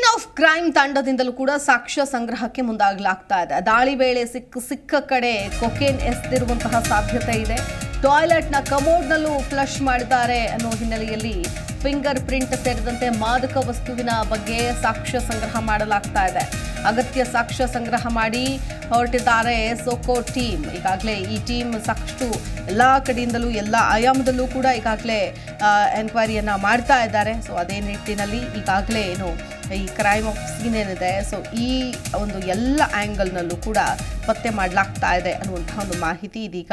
Scene of crime ತಂಡದಿಂದಲೂ ಕೂಡ ಸಾಕ್ಷ್ಯ ಸಂಗ್ರಹಕ್ಕೆ ಮುಂದಾಗಲಾಗ್ತಾ ಇದೆ. ದಾಳಿ ವೇಳೆ ಸಿಕ್ಕ ಸಿಕ್ಕ ಕಡೆ ಕೊಕೇನ್ ಎಸೆದಿರುವಂತಹ ಸಾಧ್ಯತೆ ಇದೆ. ಟಾಯ್ಲೆಟ್ನ ಕಮೋಡ್ನಲ್ಲೂ ಫ್ಲಶ್ ಮಾಡಿದ್ದಾರೆ ಅನ್ನೋ ಹಿನ್ನೆಲೆಯಲ್ಲಿ ಫಿಂಗರ್ ಪ್ರಿಂಟ್ ಸೇರಿದಂತೆ ಮಾದಕ ವಸ್ತುವಿನ ಬಗ್ಗೆ ಸಾಕ್ಷ್ಯ ಸಂಗ್ರಹ ಮಾಡಲಾಗ್ತಾ ಇದೆ. ಅಗತ್ಯ ಸಾಕ್ಷ್ಯ ಸಂಗ್ರಹ ಮಾಡಿ ಹೊರಟಿದ್ದಾರೆ ಸೋಕೋ ಟೀಮ್. ಈಗಾಗಲೇ ಈ ಟೀಮ್ ಸಾಕಷ್ಟು ಎಲ್ಲ ಕಡೆಯಿಂದಲೂ, ಎಲ್ಲ ಆಯಾಮದಲ್ಲೂ ಕೂಡ ಈಗಾಗಲೇ ಎನ್ಕ್ವೈರಿಯನ್ನು ಮಾಡ್ತಾ ಇದ್ದಾರೆ. ಸೊ ಅದೇ ನಿಟ್ಟಿನಲ್ಲಿ ಈಗಾಗಲೇ ಏನು, ಈ ಕ್ರೈಮ್ ಆಫ್ ಸೀನ್ ಏನಿದೆ ಸೊ ಈ ಒಂದು ಎಲ್ಲ ಆ್ಯಂಗಲ್ನಲ್ಲೂ ಕೂಡ ಪತ್ತೆ ಮಾಡಲಾಗ್ತಾ ಇದೆ ಅನ್ನುವಂತಹ ಒಂದು ಮಾಹಿತಿ ಇದೀಗ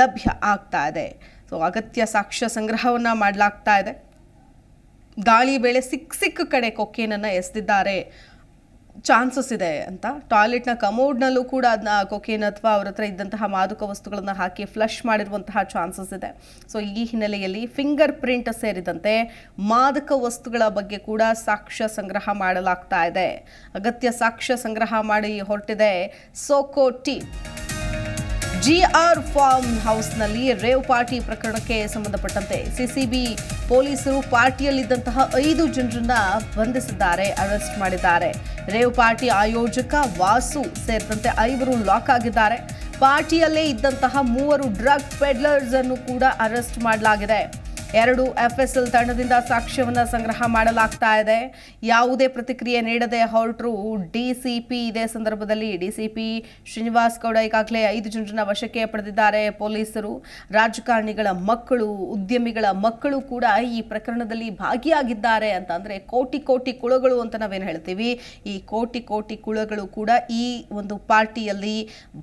ಲಭ್ಯ ಆಗ್ತಾ ಇದೆ. ಸೊ ಅಗತ್ಯ ಸಾಕ್ಷ್ಯ ಸಂಗ್ರಹವನ್ನು ಮಾಡಲಾಗ್ತಾ ಇದೆ. ದಾಳಿ ವೇಳೆ ಸಿಕ್ಕ ಸಿಕ್ಕ ಕಡೆ ಕೊಕ್ಕೇನನ್ನು ಎಸೆದಿದ್ದಾರೆ. ಚಾನ್ಸಸ್ ಇದೆ ಅಂತ. ಟಾಯ್ಲೆಟ್ನ ಕಮೋಡ್ನಲ್ಲೂ ಕೂಡ ಅದನ್ನ ಕೊಕೇನ್ ಅಥವಾ ಅವ್ರ ಹತ್ರ ಇದ್ದಂತಹ ಮಾದಕ ವಸ್ತುಗಳನ್ನು ಹಾಕಿ ಫ್ಲಶ್ ಮಾಡಿರುವಂತಹ ಚಾನ್ಸಸ್ ಇದೆ. ಸೊ ಈ ಹಿನ್ನೆಲೆಯಲ್ಲಿ ಫಿಂಗರ್ ಪ್ರಿಂಟ್ ಸೇರಿದಂತೆ ಮಾದಕ ವಸ್ತುಗಳ ಬಗ್ಗೆ ಕೂಡ ಸಾಕ್ಷ್ಯ ಸಂಗ್ರಹ ಮಾಡಲಾಗ್ತಾ ಇದೆ. ಅಗತ್ಯ ಸಾಕ್ಷ್ಯ ಸಂಗ್ರಹ ಮಾಡಿ ಹೊರಟಿದೆ SOCO team. G R farm ಹೌಸ್ನಲ್ಲಿ ರೇವ್ ಪಾರ್ಟಿ ಪ್ರಕರಣಕ್ಕೆ ಸಂಬಂಧಪಟ್ಟಂತೆ ಸಿಸಿಬಿ ಪೊಲೀಸರು ಪಾರ್ಟಿಯಲ್ಲಿದ್ದಂತಹ ಐದು ಜನರನ್ನ ಬಂಧಿಸಿದ್ದಾರೆ, ಅರೆಸ್ಟ್ ಮಾಡಿದ್ದಾರೆ. ರೇವ್ ಪಾರ್ಟಿ ಆಯೋಜಕ ವಾಸು ಸೇರಿದಂತೆ ಐವರು ಲಾಕ್ ಆಗಿದ್ದಾರೆ. ಪಾರ್ಟಿಯಲ್ಲೇ ಇದ್ದಂತಹ ಮೂವರು ಡ್ರಗ್ ಪೆಡ್ಲರ್ಸ್ ಅನ್ನು ಕೂಡ ಅರೆಸ್ಟ್ ಮಾಡಲಾಗಿದೆ. ಎರಡು ಎಫ್ಎಸ್ಎಲ್ ತಂಡದಿಂದ ಸಾಕ್ಷ್ಯವನ್ನು ಸಂಗ್ರಹ ಮಾಡಲಾಗ್ತಾ ಇದೆ. ಯಾವುದೇ ಪ್ರತಿಕ್ರಿಯೆ ನೀಡದೆ ಹೊರಟರು ಡಿಸಿಪಿ ಇದೇ ಸಂದರ್ಭದಲ್ಲಿ ಡಿಸಿಪಿ ಶ್ರೀನಿವಾಸ್ ಗೌಡ ಈಗಾಗಲೇ ಐದು ಜನರನ್ನ ವಶಕ್ಕೆ ಪಡೆದಿದ್ದಾರೆ. ಪೊಲೀಸರು, ರಾಜಕಾರಣಿಗಳ ಮಕ್ಕಳು, ಉದ್ಯಮಿಗಳ ಮಕ್ಕಳು ಕೂಡ ಈ ಪ್ರಕರಣದಲ್ಲಿ ಭಾಗಿಯಾಗಿದ್ದಾರೆ ಅಂತ ಕೋಟಿ ಕೋಟಿ ಕುಳಗಳು ಅಂತ ನಾವೇನು ಹೇಳ್ತೀವಿ. ಈ ಕೋಟಿ ಕೋಟಿ ಕುಳಗಳು ಕೂಡ ಈ ಒಂದು ಪಾರ್ಟಿಯಲ್ಲಿ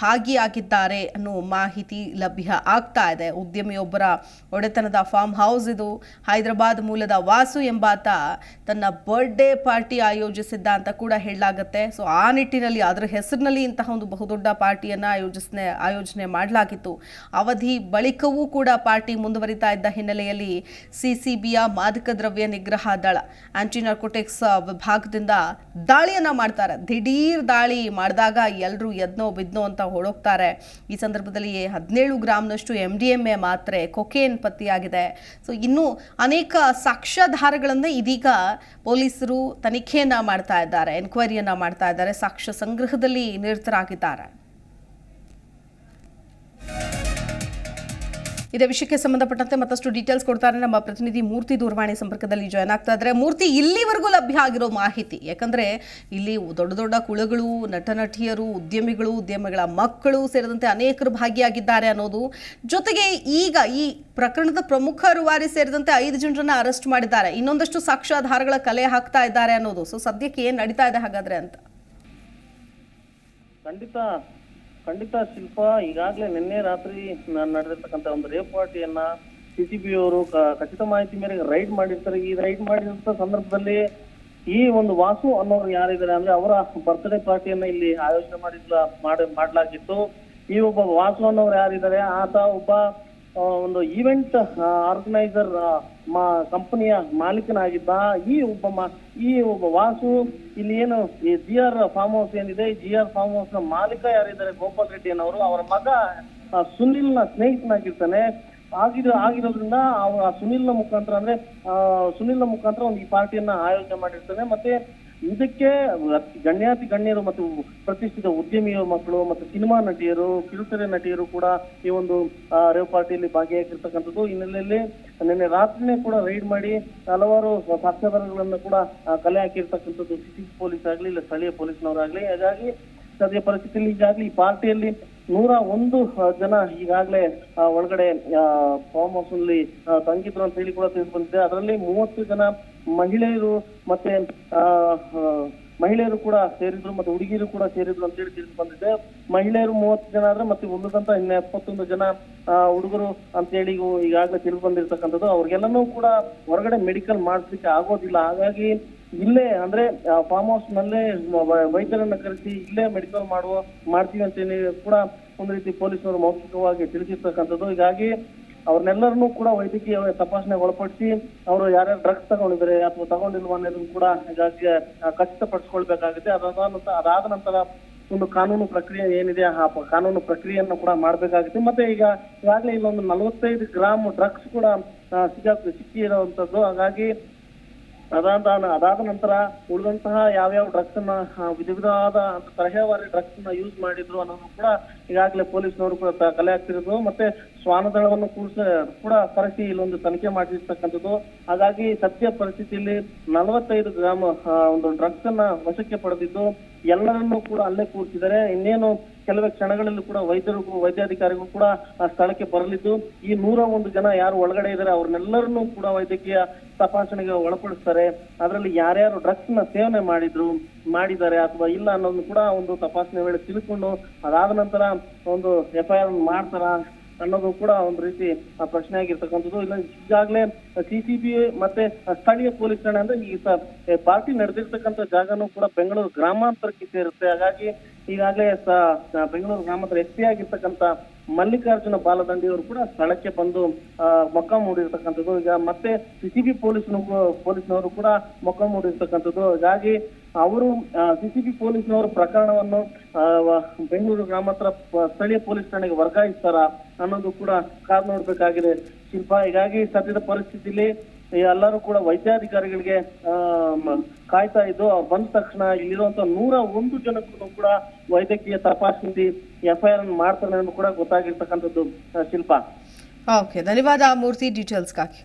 ಭಾಗಿಯಾಗಿದ್ದಾರೆ ಅನ್ನೋ ಮಾಹಿತಿ ಲಭ್ಯ ಆಗ್ತಾ ಇದೆ. ಉದ್ಯಮಿಯೊಬ್ಬರ ಒಡೆತನದ ಫಾರ್ಮ್ ಹೌಸ್ ಇದು ಹೈದರಾಬಾದ್ ಮೂಲದ ವಾಸು ಎಂಬಾತ ತನ್ನ ಬರ್ಡೇ ಪಾರ್ಟಿ ಆಯೋಜಿಸಿದ್ದ ಅಂತ ಕೂಡ ಹೇಳಲಾಗುತ್ತೆ. ಸೊ ಆ ನಿಟ್ಟಿನಲ್ಲಿ, ಅದರ ಹೆಸರಿನಲ್ಲಿ ಇಂತಹ ಒಂದು ಬಹುದೊಡ್ಡ ಪಾರ್ಟಿಯನ್ನ ಆಯೋಜಿಸನೆ, ಆಯೋಜನೆ ಮಾಡಲಾಗಿತ್ತು. ಅವಧಿ ಬಳಿಕವೂ ಕೂಡ ಪಾರ್ಟಿ ಮುಂದುವರಿತಾ ಇದ್ದ ಹಿನ್ನೆಲೆಯಲ್ಲಿ ಸಿಸಿಬಿಯ ಮಾದಕ ದ್ರವ್ಯ ನಿಗ್ರಹ ದಳ ಆಂಟಿ ನಾರ್ಕೋಟಿಕ್ಸ್ ವಿಭಾಗದಿಂದ ದಾಳಿಯನ್ನ ಮಾಡ್ತಾರೆ. ದಿಢೀರ್ ದಾಳಿ ಮಾಡಿದಾಗ ಎಲ್ಲರೂ ಎದ್ನೋ ಬಿದ್ನೋ ಅಂತ ಹೊಡೋಗ್ತಾರೆ ಈ ಸಂದರ್ಭದಲ್ಲಿ ಹದಿನೇಳು ಗ್ರಾಮ್ನಷ್ಟು ಎಂ ಡಿ ಎಂ ಎ ಮಾತ್ರೆ ಕೊಕೇನ್ ಪತ್ತೆಯಾಗಿದೆ. ಸೊ ಇನ್ನೂ ಅನೇಕ ಸಾಕ್ಷ್ಯಾಧಾರಗಳನ್ನು ಇದೀಗ ಪೊಲೀಸರು ತನಿಖೆಯನ್ನು ಮಾಡ್ತಾ ಇದ್ದಾರೆ ಎನ್ಕ್ವೈರಿಯನ್ನು ಮಾಡ್ತಾ ಇದ್ದಾರೆ, ಸಾಕ್ಷ್ಯ ಸಂಗ್ರಹದಲ್ಲಿ ನಿರತರಾಗಿದ್ದಾರೆ. ಇದೇ ವಿಷಯಕ್ಕೆ ಸಂಬಂಧಪಟ್ಟಂತೆ ಮತ್ತಷ್ಟು ಡೀಟೇಲ್ಸ್ ಕೊಡ್ತಾರೆ ನಮ್ಮ ಪ್ರತಿನಿಧಿ ಮೂರ್ತಿ ದೂರವಾಣಿ ಸಂಪರ್ಕದಲ್ಲಿ ಜಾಯ್ನ್ ಆಗ್ತಾ ಇದ್ರೆ ಮೂರ್ತಿ, ಇಲ್ಲಿವರೆಗೂ ಲಭ್ಯ ಆಗಿರೋ ಮಾಹಿತಿ, ಯಾಕಂದ್ರೆ ಇಲ್ಲಿ ದೊಡ್ಡ ದೊಡ್ಡ ಕುಳಗಳು ನಟ ನಟಿಯರು ಉದ್ಯಮಿಗಳು, ಉದ್ಯಮಿಗಳ ಮಕ್ಕಳು ಸೇರಿದಂತೆ ಅನೇಕರು ಭಾಗಿಯಾಗಿದ್ದಾರೆ ಅನ್ನೋದು. ಜೊತೆಗೆ ಈಗ ಈ ಪ್ರಕರಣದ ಪ್ರಮುಖ ರುವಾರಿ ಸೇರಿದಂತೆ ಐದು ಜನರನ್ನ ಅರೆಸ್ಟ್ ಮಾಡಿದ್ದಾರೆ. ಇನ್ನೊಂದಷ್ಟು ಸಾಕ್ಷ್ಯಾಧಾರಗಳ ಕಲೆ ಹಾಕ್ತಾ ಇದ್ದಾರೆ ಅನ್ನೋದು. ಸೊ ಸದ್ಯಕ್ಕೆ ಏನ್ ನಡೀತಾ ಇದೆ ಹಾಗಾದ್ರೆ ಅಂತ? ಖಂಡಿತ ಖಂಡಿತ ಶಿಲ್ಪ, ಈಗಾಗಲೇ ನಿನ್ನೆ ರಾತ್ರಿ ನಾನು ನಡೆದಿರ್ತಕ್ಕಂಥ ಒಂದು ರೇಪ್ ಪಾರ್ಟಿಯನ್ನ ಸಿಸಿಬಿ ಅವರು ಖಚಿತ ಮಾಹಿತಿ ಮೇರೆಗೆ ರೈಡ್ ಮಾಡಿರ್ತಾರೆ. ಈ ರೈಡ್ ಮಾಡಿದಂತ ಸಂದರ್ಭದಲ್ಲಿ ಈ ಒಂದು ವಾಸು ಅನ್ನೋರು ಯಾರಿದ್ದಾರೆ ಅಂದ್ರೆ ಅವರ ಬರ್ತ್ಡೇ ಪಾರ್ಟಿಯನ್ನ ಇಲ್ಲಿ ಆಯೋಜನೆ ಮಾಡಿದ್ಲ ಮಾಡ ಮಾಡ್ಲಾಗಿತ್ತು. ಈ ಒಬ್ಬ ವಾಸು ಅನ್ನೋರು ಯಾರಿದ್ದಾರೆ? ಆತ ಒಬ್ಬ ಒಂದು ಈವೆಂಟ್ ಆರ್ಗನೈಸರ್ ಕಂಪನಿಯ ಮಾಲೀಕನಾಗಿದ್ದ ಈ ಒಬ್ಬ ಮಾ- ಈ ಒಬ್ಬ ವಾಸು ಇಲ್ಲಿ ಏನು ಈ ಜಿ ಆರ್ ಫಾರ್ಮ್ ಹೌಸ್ ಏನಿದೆ ಜಿ ಆರ್ ಫಾರ್ಮ್ ಹೌಸ್ನ ಮಾಲೀಕ ಯಾರಿದ್ದಾರೆ ಗೋಪಾಲ್ ರೆಡ್ಡಿ ಅನ್ನೋರು ಅವರ ಮಗ ಸುನಿಲ್ನ ಸ್ನೇಹಿತನಾಗಿರ್ತಾನೆ. ಆಗಿರೋ ಆಗಿರೋದ್ರಿಂದ ಆ ಸುನಿಲ್ನ ಮುಖಾಂತರ ಅಂದ್ರೆ ಆ, ಸುನಿಲ್ನ ಮುಖಾಂತರ ಒಂದು ಈ ಪಾರ್ಟಿಯನ್ನ ಆಯೋಜನೆ ಮಾಡಿರ್ತಾನೆ. ಮತ್ತೆ ಇದಕ್ಕೆ ಗಣ್ಯಾತಿ ಗಣ್ಯರು ಮತ್ತು ಪ್ರತಿಷ್ಠಿತ ಉದ್ಯಮಿಯ ಮಕ್ಕಳು ಮತ್ತು ಸಿನಿಮಾ ನಟಿಯರು, ಕಿರುತೆರೆ ನಟಿಯರು ಕೂಡ ಈ ಒಂದು ರೇವ್ ಪಾರ್ಟಿಯಲ್ಲಿ ಭಾಗಿಯಾಗಿರ್ತಕ್ಕಂಥದ್ದು. ಹಿನ್ನೆಲೆಯಲ್ಲಿ ನಿನ್ನೆ ರಾತ್ರಿನೇ ಕೂಡ ರೈಡ್ ಮಾಡಿ ಹಲವಾರು ಸಾಕ್ಷ್ಯಾಧಾರಗಳನ್ನು ಕೂಡ ಕಲೆ ಹಾಕಿರ್ತಕ್ಕಂಥದ್ದು. ಸಿಟಿ ಪೊಲೀಸ್ ಆಗಲಿ ಇಲ್ಲ ಸ್ಥಳೀಯ ಪೊಲೀಸ್ನವರಾಗ್ಲಿ. ಹಾಗಾಗಿ ಸದ್ಯ ಪರಿಸ್ಥಿತಿಯಲ್ಲಿ ಈಗಾಗಲೇ ಈ ಪಾರ್ಟಿಯಲ್ಲಿ ನೂರ ಒಂದು ಜನ ಈಗಾಗಲೇ ಒಳಗಡೆ ಫಾರ್ಮ್ ಹೌಸ್ನಲ್ಲಿ ತಂಗಿದ್ರು ಅಂತ ಹೇಳಿ ಕೂಡ ತಿಳಿದು ಬಂದಿದೆ. ಅದರಲ್ಲಿ ಮೂವತ್ತು ಜನ ಮಹಿಳೆಯರು ಮತ್ತೆ ಮಹಿಳೆಯರು ಕೂಡ ಸೇರಿದ್ರು ಮತ್ತೆ ಹುಡುಗಿಯರು ಕೂಡ ಸೇರಿದ್ರು ಅಂತ ಹೇಳಿ ತಿಳಿದು ಬಂದಿದೆ. ಮಹಿಳೆಯರು ಮೂವತ್ತು ಜನ ಆದ್ರೆ ಮತ್ತೆ ಉಳಿದಂತ ಇನ್ನ ಎಪ್ಪತ್ತೊಂದು ಜನ ಹುಡುಗರು ಅಂತ ಇವು ಈಗಾಗಲೇ ತಿಳಿದು ಬಂದಿರ್ತಕ್ಕಂಥದ್ದು. ಅವ್ರಿಗೆಲ್ಲನೂ ಕೂಡ ಹೊರಗಡೆ ಮೆಡಿಕಲ್ ಮಾಡಿಸ್ಲಿಕ್ಕೆ ಆಗೋದಿಲ್ಲ. ಹಾಗಾಗಿ ಇಲ್ಲೇ ಅಂದ್ರೆ ಫಾರ್ಮ್ ಹೌಸ್ ನಲ್ಲೇ ವೈದ್ಯರನ್ನ ಕರೆಸಿ ಇಲ್ಲೇ ಮೆಡಿಕಲ್ ಮಾಡುವ, ಮಾಡ್ತೀವಿ ಅಂತ ಹೇಳಿ ಕೂಡ ಒಂದು ರೀತಿ ಪೊಲೀಸರು ಮೌಖಿಕವಾಗಿ ತಿಳಿಸಿರ್ತಕ್ಕಂಥದ್ದು. ಹೀಗಾಗಿ ಅವ್ರನ್ನೆಲ್ಲರನ್ನೂ ಕೂಡ ವೈದ್ಯಕೀಯ ತಪಾಸಣೆಗೆ ಒಳಪಡಿಸಿ ಅವರು ಯಾರ್ಯಾರು ಡ್ರಗ್ಸ್ ತಗೊಂಡಿದ್ದಾರೆ ಅಥವಾ ತಗೊಂಡಿಲ್ವ ಅನ್ನೋದನ್ನು ಕೂಡ ಹೀಗಾಗಿ ಆ, ಖಚಿತಪಡಿಸ್ಕೊಳ್ಬೇಕಾಗುತ್ತೆ. ಅದಾದ ನಂತರ ಅದಾದ ನಂತರ ಒಂದು ಕಾನೂನು ಪ್ರಕ್ರಿಯೆ ಏನಿದೆ ಆ ಕಾನೂನು ಪ್ರಕ್ರಿಯೆಯನ್ನು ಕೂಡ ಮಾಡಬೇಕಾಗುತ್ತೆ. ಮತ್ತೆ ಈಗ ಈಗಾಗಲೇ ಇಲ್ಲೊಂದು ನಲವತ್ತೈದು ಗ್ರಾಮ್ ಡ್ರಗ್ಸ್ ಕೂಡ ಸಿಕ್ಕ ಸಿಕ್ಕಿರುವಂತದ್ದು ಹಾಗಾಗಿ ಅದಾದ ಅದಾದ ನಂತರ ಉಳಿದಂತಹ ಯಾವ್ಯಾವ ಡ್ರಗ್ಸ್ ಆ, ವಿಧ ವಿಧವಾದ ತರಹೇವಾರಿ ಡ್ರಗ್ಸ್ನ ಯೂಸ್ ಮಾಡಿದ್ರು ಅನ್ನೋದು ಕೂಡ ಈಗಾಗಲೇ ಪೊಲೀಸ್ನವರು ಕೂಡ ಕಲೆ ಹಾಕ್ತಿರೋದು ಮತ್ತೆ ಶ್ವಾನದಳವನ್ನು ಕೂಡ ಕೂಡ ಕರೆಸಿ ಇಲ್ಲೊಂದು ತನಿಖೆ ಮಾಡಿರ್ತಕ್ಕಂಥದ್ದು. ಹಾಗಾಗಿ ಸದ್ಯ ಪರಿಸ್ಥಿತಿಯಲ್ಲಿ ನಲವತ್ತೈದು ಗ್ರಾಮ್ ಒಂದು ಡ್ರಗ್ಸ್ ಅನ್ನ ವಶಕ್ಕೆ ಪಡೆದಿದ್ದು. ಎಲ್ಲರನ್ನೂ ಕೂಡ ಅಲ್ಲೇ ಕೂರಿಸಿದ್ದಾರೆ. ಇನ್ನೇನು ಕೆಲವೇ ಕ್ಷಣಗಳಲ್ಲಿ ಕೂಡ ವೈದ್ಯರು ವೈದ್ಯಾಧಿಕಾರಿಗಳು ಕೂಡ ಆ ಸ್ಥಳಕ್ಕೆ ಬರಲಿದ್ದು, ಈ ನೂರ ಒಂದು ಜನ ಯಾರು ಒಳಗಡೆ ಇದ್ದಾರೆ ಅವ್ರನ್ನೆಲ್ಲರನ್ನೂ ಕೂಡ ವೈದ್ಯಕೀಯ ತಪಾಸಣೆಗೆ ಒಳಪಡಿಸ್ತಾರೆ. ಅದರಲ್ಲಿ ಯಾರ್ಯಾರು ಡ್ರಗ್ಸ್ನ ಸೇವನೆ ಮಾಡಿದ್ರು, ಮಾಡಿದ್ದಾರೆ ಅಥವಾ ಇಲ್ಲ ಅನ್ನೋದನ್ನು ಕೂಡ ಒಂದು ತಪಾಸಣೆ ವೇಳೆ ತಿಳ್ಕೊಂಡು ಅದಾದ ನಂತರ ಒಂದು ಎಫ್ ಐ ಆರ್ ಮಾಡ್ತಾರ? ಅನ್ನೋದು ಕೂಡ ಒಂದು ರೀತಿ ಪ್ರಶ್ನೆ ಆಗಿರ್ತಕ್ಕಂಥದ್ದು ಇಲ್ಲ, ಈಗಾಗಲೇ ಸಿಸಿಬಿ ಮತ್ತೆ ಸ್ಥಳೀಯ ಪೊಲೀಸ್ ಠಾಣೆ ಅಂದ್ರೆ ಈ ಪಾರ್ಟಿ ನಡೆದಿರ್ತಕ್ಕಂಥ ಜಾಗನೂ ಕೂಡ ಬೆಂಗಳೂರು ಗ್ರಾಮಾಂತರಕ್ಕೆ ಸೇರುತ್ತೆ. ಹಾಗಾಗಿ ಈಗಾಗಲೇ ಬೆಂಗಳೂರು ಗ್ರಾಮಾಂತರ ಎಸ್ ಪಿ ಆಗಿರ್ತಕ್ಕಂಥ ಮಲ್ಲಿಕಾರ್ಜುನ ಬಾಲದಂಡಿ ಅವರು ಕೂಡ ಸ್ಥಳಕ್ಕೆ ಬಂದು ಮೊಕ್ಕ ಮೂಡಿರ್ತಕ್ಕಂಥದ್ದು. ಈಗ ಮತ್ತೆ ಸಿಸಿಬಿ ಪೊಲೀಸ್ ಪೊಲೀಸ್ನವರು ಕೂಡ ಮೊಕ್ಕ ಮೂಡಿರ್ತಕ್ಕಂಥದ್ದು. ಹೀಗಾಗಿ ಅವರು ಸಿಸಿಬಿ ಪೊಲೀಸ್ನವರು ಪ್ರಕರಣವನ್ನು ಬೆಂಗಳೂರು ಗ್ರಾಮಾಂತರ ಸ್ಥಳೀಯ ಪೊಲೀಸ್ ಠಾಣೆಗೆ ವರ್ಗಾಯಿಸ್ತಾರ ಅನ್ನೋದು ಕೂಡ ಕಾದು ನೋಡ್ಬೇಕಾಗಿದೆ. ಶಿಲ್ಪ, ಹೀಗಾಗಿ ಸದ್ಯದ ಪರಿಸ್ಥಿತಿಯಲ್ಲಿ ಎಲ್ಲರೂ ಕೂಡ ವೈದ್ಯಾಧಿಕಾರಿಗಳಿಗೆ ಕಾಯ್ತಾ ಇದ್ದು ಬಂದ ತಕ್ಷಣ ಇಲ್ಲಿರುವಂತ ನೂರ ಒಂದು ಜನಕ್ಕೂ ಕೂಡ ವೈದ್ಯಕೀಯ ತಪಾಸಣೆ, ಎಫ್ಐಆರ್ ಅನ್ನು ಮಾಡ್ತಾರೆ ಅನ್ನೋದು ಕೂಡ ಗೊತ್ತಾಗಿರ್ತಕ್ಕಂಥದ್ದು ಶಿಲ್ಪ. ಓಕೆ, ಧನ್ಯವಾದ ಮೂರ್ತಿ, ಡೀಟೇಲ್ಸ್ಗಾಗಿ.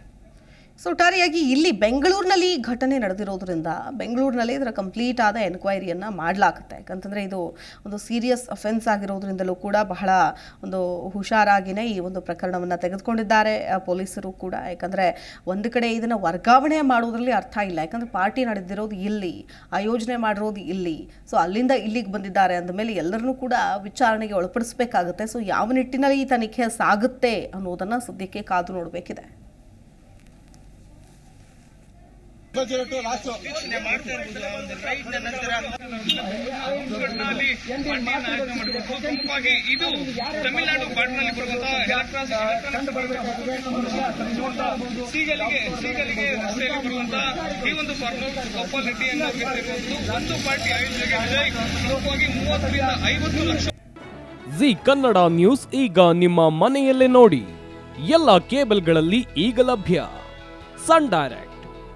ಸೊ ಒಟ್ಟಾರೆಯಾಗಿ ಇಲ್ಲಿ ಬೆಂಗಳೂರಿನಲ್ಲಿ ಈ ಘಟನೆ ನಡೆದಿರೋದ್ರಿಂದ ಬೆಂಗಳೂರಿನಲ್ಲಿ ಇದರ ಕಂಪ್ಲೀಟ್ ಆದ ಎನ್ಕ್ವೈರಿಯನ್ನು ಮಾಡಲಾಗುತ್ತೆ. ಯಾಕಂತಂದರೆ ಇದು ಒಂದು ಸೀರಿಯಸ್ ಅಫೆನ್ಸ್ ಆಗಿರೋದ್ರಿಂದಲೂ ಕೂಡ ಬಹಳ ಒಂದು ಹುಷಾರಾಗಿನೇ ಈ ಒಂದು ಪ್ರಕರಣವನ್ನು ತೆಗೆದುಕೊಂಡಿದ್ದಾರೆ. ಪೊಲೀಸರು ಕೂಡ. ಯಾಕಂದರೆ ಒಂದು ಕಡೆ ಇದನ್ನು ವರ್ಗಾವಣೆ ಮಾಡೋದ್ರಲ್ಲಿ ಅರ್ಥ ಇಲ್ಲ. ಯಾಕಂದರೆ ಪಾರ್ಟಿ ನಡೆದಿರೋದು ಇಲ್ಲಿ ಆಯೋಜನೆ ಮಾಡಿರೋದು ಇಲ್ಲಿ. ಸೊ ಅಲ್ಲಿಂದ ಇಲ್ಲಿಗೆ ಬಂದಿದ್ದಾರೆ ಅಂದಮೇಲೆ ಎಲ್ಲರನ್ನೂ ಕೂಡ ವಿಚಾರಣೆಗೆ ಒಳಪಡಿಸಬೇಕಾಗುತ್ತೆ. ಸೊ ಯಾವ ನಿಟ್ಟಿನಲ್ಲಿ ಈ ತನಿಖೆ ಸಾಗುತ್ತೆ ಅನ್ನೋದನ್ನು ಸದ್ಯಕ್ಕೆ ಕಾದು ನೋಡಬೇಕಿದೆ. ಇದು ತಮಿಳುನಾಡು ಬಾರ್ಡರ್ನಲ್ಲಿ ಬರುವಂತಹ ಸೀಗಲಿಗೆ ಸೀಗಲಿಗೆ ರಸ್ತೆಯಲ್ಲಿ ಬರುವಂತಹ ಈ ಒಂದು ಫಾರ್ಮಲ್ ಒಂದು ಪಾರ್ಟಿ ಆಯೋಜನೆಗೆ ವಿಜಯ್ ಪ್ರಮುಖವಾಗಿ ಮೂವತ್ತರಿಂದ ಐವತ್ತು ಲಕ್ಷ ಜಿ ಕನ್ನಡ ನ್ಯೂಸ್ ಈಗ ನಿಮ್ಮ ಮನೆಯಲ್ಲೇ ನೋಡಿ ಎಲ್ಲ ಕೇಬಲ್ಗಳಲ್ಲಿ ಈಗ ಲಭ್ಯ. Sun Direct.